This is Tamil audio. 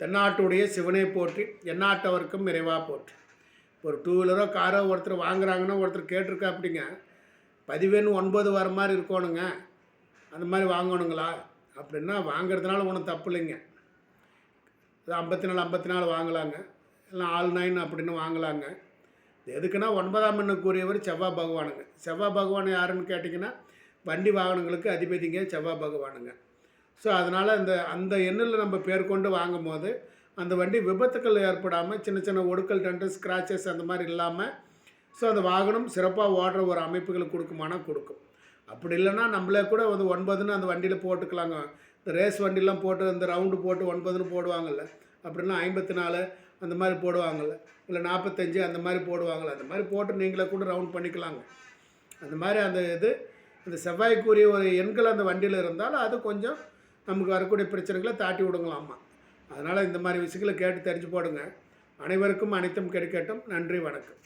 தென்னாட்டுடைய சிவனை போற்றி எந்நாட்டவர்க்கும் நிறைவாக போற்றி. ஒரு டூ வீலரோ காரோ ஒருத்தர் வாங்குறாங்கன்னா ஒருத்தர் கேட்டிருக்கா அப்படிங்க பதிவெண் ஒன்பது வர மாதிரி இருக்கணுங்க அந்த மாதிரி வாங்கணுங்களா? அப்படின்னா வாங்குறதுனால ஒன்றும் தப்பு இல்லைங்க. இது ஐம்பத்தி நாலு ஐம்பத்தி நாலு வாங்கலாங்க இல்லை ஆல் நைன் அப்படின்னு வாங்கலாங்க. எதுக்குன்னா ஒன்பதாம் எண்ணுக்குரியவர் செவ்வாய் பகவானுங்க. செவ்வாய் பகவான் யாருன்னு கேட்டிங்கன்னா வண்டி வாகனங்களுக்கு அதிபதிங்க செவ்வாய் பகவானுங்க. ஸோ அதனால் அந்த அந்த எண்ணில் நம்ம பேர் கொண்டு வாங்கும் போது அந்த வண்டி விபத்துக்கள் ஏற்படாமல் சின்ன சின்ன ஒடுக்கல் டண்டு ஸ்க்ராச்சஸ் அந்த மாதிரி இல்லாமல் ஸோ அந்த வாகனம் சிறப்பாக ஓடுற ஒரு அமைப்புகளுக்கு கொடுக்குமானா கொடுக்கும். அப்படி இல்லைன்னா நம்மளே கூட வந்து ஒன்பதுன்னு அந்த வண்டியில் போட்டுக்கலாங்க. இந்த ரேஸ் வண்டிலாம் போட்டு இந்த ரவுண்டு போட்டு ஒன்பதுன்னு போடுவாங்கள்ல அப்படின்னா ஐம்பத்தி நாலு அந்த மாதிரி போடுவாங்கள்ல இல்லை நாற்பத்தஞ்சு அந்த மாதிரி போடுவாங்கள்ல அந்த மாதிரி போட்டு நீங்களே கூட ரவுண்ட் பண்ணிக்கலாங்க. அந்த மாதிரி அந்த இது அந்த செவ்வாய்க்குரிய ஒரு எண்கள் அந்த வண்டியில் இருந்தாலும் அது கொஞ்சம் நமக்கு வரக்கூடிய பிரச்சனைகளை தாட்டி விடுங்களாமா அதனால் இந்த மாதிரி விஷயங்களை கேட்டு தெரிஞ்சு போடுங்க. அனைவருக்கும் அனைத்தும் கிடைக்கட்டும் நன்றி வணக்கம்.